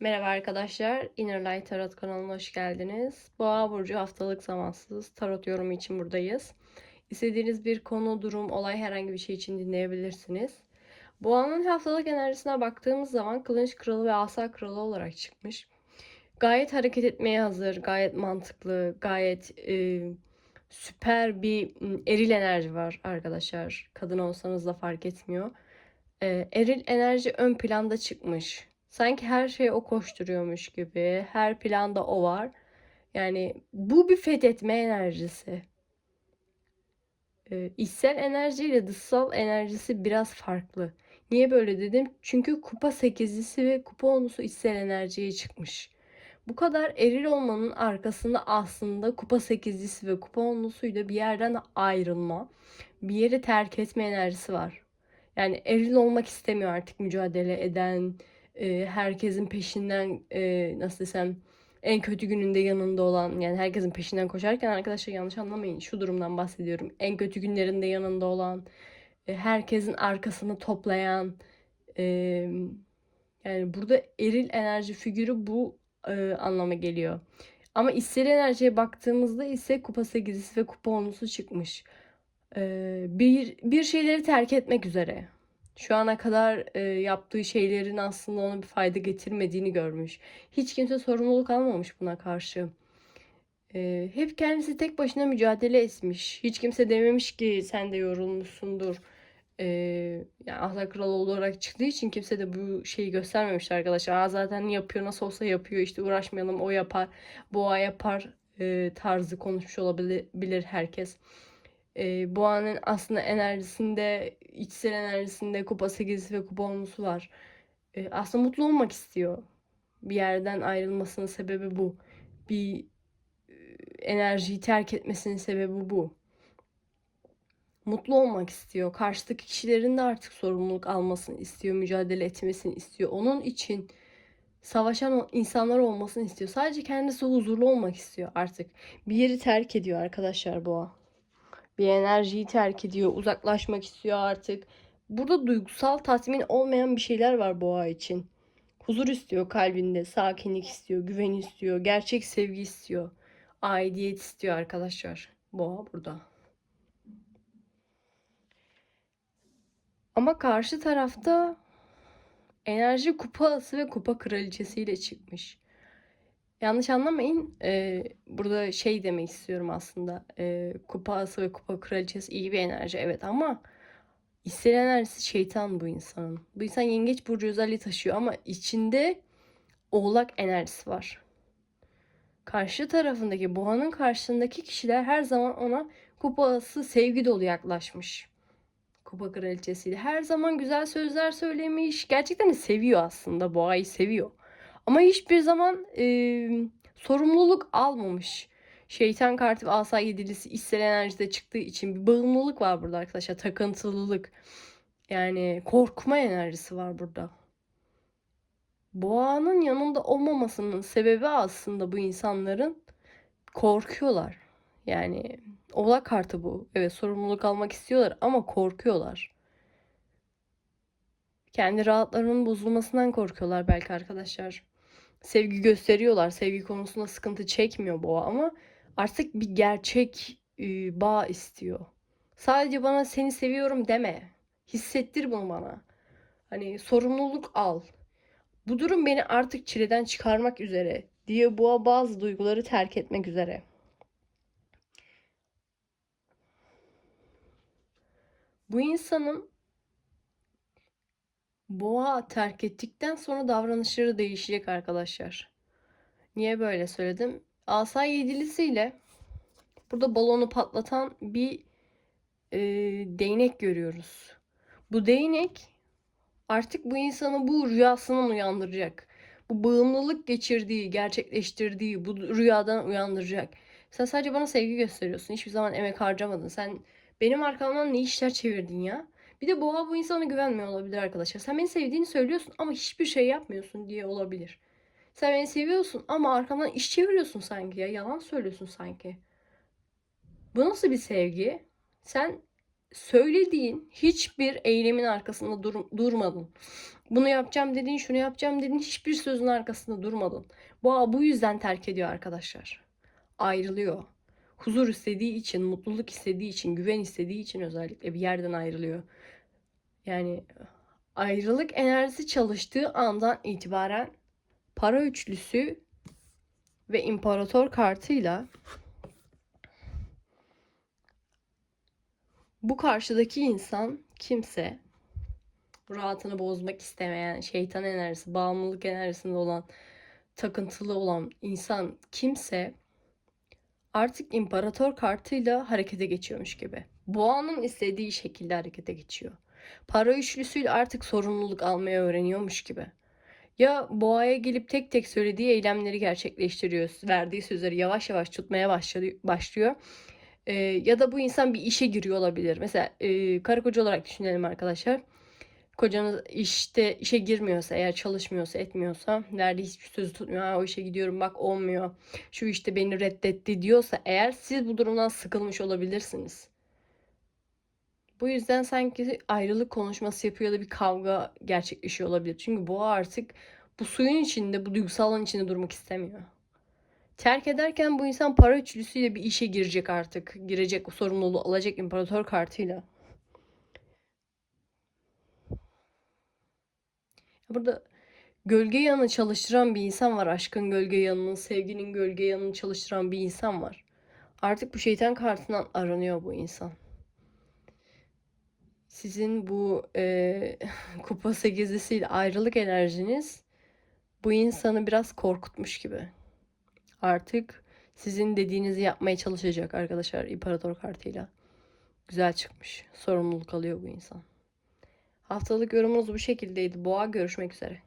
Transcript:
Merhaba arkadaşlar, Inner Light Tarot kanalına hoş geldiniz. Boğa burcu haftalık zamansız tarot yorumu için buradayız. İstediğiniz bir konu, durum, olay herhangi bir şey için dinleyebilirsiniz. Boğanın haftalık enerjisine baktığımız zaman Kılıç Kralı ve Asa Kralı olarak çıkmış. Gayet hareket etmeye hazır, gayet mantıklı, gayet e, süper bir eril enerji var arkadaşlar. Kadın olsanız da fark etmiyor. E, eril enerji ön planda çıkmış. Sanki her şey o koşturuyormuş gibi. Her planda o var. Yani bu bir fethetme enerjisi. E, içsel enerjiyle dışsal enerjisi biraz farklı. Niye böyle dedim? Çünkü kupa sekizlisi ve kupa onusu içsel enerjiye çıkmış. Bu kadar eril olmanın arkasında aslında kupa sekizlisi ve kupa onlusuyla bir yerden ayrılma, bir yeri terk etme enerjisi var. Yani eril olmak istemiyor artık mücadele eden, e, herkesin peşinden e, nasıl desem en kötü gününde yanında olan yani herkesin peşinden koşarken arkadaşlar yanlış anlamayın şu durumdan bahsediyorum. En kötü günlerinde yanında olan, e, herkesin arkasını toplayan e, yani burada eril enerji figürü bu e, anlama geliyor. Ama içsel enerjiye baktığımızda ise kupa sekizisi ve kupa onusu çıkmış. E, bir, bir şeyleri terk etmek üzere. Şu ana kadar e, yaptığı şeylerin aslında ona bir fayda getirmediğini görmüş. Hiç kimse sorumluluk almamış buna karşı. E, hep kendisi tek başına mücadele etmiş. Hiç kimse dememiş ki sen de yorulmuşsundur. E, yani Ahla Kralı olarak çıktığı için kimse de bu şeyi göstermemişti arkadaşlar. Aa, zaten yapıyor nasıl olsa yapıyor işte uğraşmayalım o yapar, boğa yapar e, tarzı konuşmuş olabilir herkes e, boğanın aslında enerjisinde, içsel enerjisinde kupa 8 ve kupa 10'lusu var. E, aslında mutlu olmak istiyor. Bir yerden ayrılmasının sebebi bu. Bir e, enerjiyi terk etmesinin sebebi bu. Mutlu olmak istiyor. Karşıdaki kişilerin de artık sorumluluk almasını istiyor, mücadele etmesini istiyor. Onun için savaşan insanlar olmasını istiyor. Sadece kendisi huzurlu olmak istiyor artık. Bir yeri terk ediyor arkadaşlar boğa bir enerjiyi terk ediyor, uzaklaşmak istiyor artık. Burada duygusal tatmin olmayan bir şeyler var boğa için. Huzur istiyor kalbinde, sakinlik istiyor, güven istiyor, gerçek sevgi istiyor, aidiyet istiyor arkadaşlar. Boğa burada. Ama karşı tarafta enerji kupası ve kupa kraliçesiyle çıkmış. Yanlış anlamayın. Ee, burada şey demek istiyorum aslında. Ee, kupa ası ve kupa kraliçesi iyi bir enerji evet ama içsel enerjisi şeytan bu insanın. Bu insan yengeç burcu özelliği taşıyor ama içinde oğlak enerjisi var. Karşı tarafındaki boğanın karşısındaki kişiler her zaman ona kupası sevgi dolu yaklaşmış. Kupa kraliçesiyle. Her zaman güzel sözler söylemiş. Gerçekten de seviyor aslında. Boğayı seviyor. Ama hiçbir zaman e, sorumluluk almamış. Şeytan kartı ve asa yedilisi içsel enerjide çıktığı için bir bağımlılık var burada arkadaşlar. Takıntılılık. Yani korkma enerjisi var burada. Boğanın yanında olmamasının sebebi aslında bu insanların korkuyorlar. Yani oğlak kartı bu. Evet sorumluluk almak istiyorlar ama korkuyorlar. Kendi rahatlarının bozulmasından korkuyorlar belki arkadaşlar sevgi gösteriyorlar. Sevgi konusunda sıkıntı çekmiyor boğa ama artık bir gerçek e, bağ istiyor. Sadece bana seni seviyorum deme. Hissettir bunu bana. Hani sorumluluk al. Bu durum beni artık çileden çıkarmak üzere diye boğa bazı duyguları terk etmek üzere. Bu insanın Boğa terk ettikten sonra davranışları değişecek arkadaşlar. Niye böyle söyledim? Asa yedilisiyle burada balonu patlatan bir e, değnek görüyoruz. Bu değnek artık bu insanı bu rüyasından uyandıracak. Bu bağımlılık geçirdiği, gerçekleştirdiği bu rüyadan uyandıracak. Sen sadece bana sevgi gösteriyorsun. Hiçbir zaman emek harcamadın. Sen benim arkamdan ne işler çevirdin ya? Bir de boğa bu insana güvenmiyor olabilir arkadaşlar. Sen beni sevdiğini söylüyorsun ama hiçbir şey yapmıyorsun diye olabilir. Sen beni seviyorsun ama arkamdan iş çeviriyorsun sanki ya. Yalan söylüyorsun sanki. Bu nasıl bir sevgi? Sen söylediğin hiçbir eylemin arkasında dur durmadın. Bunu yapacağım dedin, şunu yapacağım dedin. Hiçbir sözün arkasında durmadın. Boğa bu yüzden terk ediyor arkadaşlar. Ayrılıyor. Huzur istediği için, mutluluk istediği için, güven istediği için özellikle bir yerden ayrılıyor. Yani ayrılık enerjisi çalıştığı andan itibaren para üçlüsü ve imparator kartıyla bu karşıdaki insan kimse rahatını bozmak istemeyen, şeytan enerjisi, bağımlılık enerjisinde olan, takıntılı olan insan kimse artık imparator kartıyla harekete geçiyormuş gibi. Boğanın istediği şekilde harekete geçiyor. Para üçlüsüyle artık sorumluluk almayı öğreniyormuş gibi. Ya boğaya gelip tek tek söylediği eylemleri gerçekleştiriyor. Verdiği sözleri yavaş yavaş tutmaya başlıyor. Ee, ya da bu insan bir işe giriyor olabilir. Mesela e, karı koca olarak düşünelim arkadaşlar. Kocanız işte işe girmiyorsa, eğer çalışmıyorsa, etmiyorsa, verdiği hiçbir sözü tutmuyor. Ha, o işe gidiyorum bak olmuyor. Şu işte beni reddetti diyorsa eğer siz bu durumdan sıkılmış olabilirsiniz. Bu yüzden sanki ayrılık konuşması yapıyor ya da bir kavga gerçekleşiyor olabilir. Çünkü boğa artık bu suyun içinde, bu duygusal alan içinde durmak istemiyor. Terk ederken bu insan para üçlüsüyle bir işe girecek artık. Girecek, sorumluluğu alacak imparator kartıyla. Burada gölge yanını çalıştıran bir insan var. Aşkın gölge yanını, sevginin gölge yanını çalıştıran bir insan var. Artık bu şeytan kartından aranıyor bu insan. Sizin bu e, kupa sekizlisiyle ayrılık enerjiniz bu insanı biraz korkutmuş gibi. Artık sizin dediğinizi yapmaya çalışacak arkadaşlar imparator kartıyla. Güzel çıkmış. Sorumluluk alıyor bu insan. Haftalık yorumunuz bu şekildeydi. Boğa görüşmek üzere.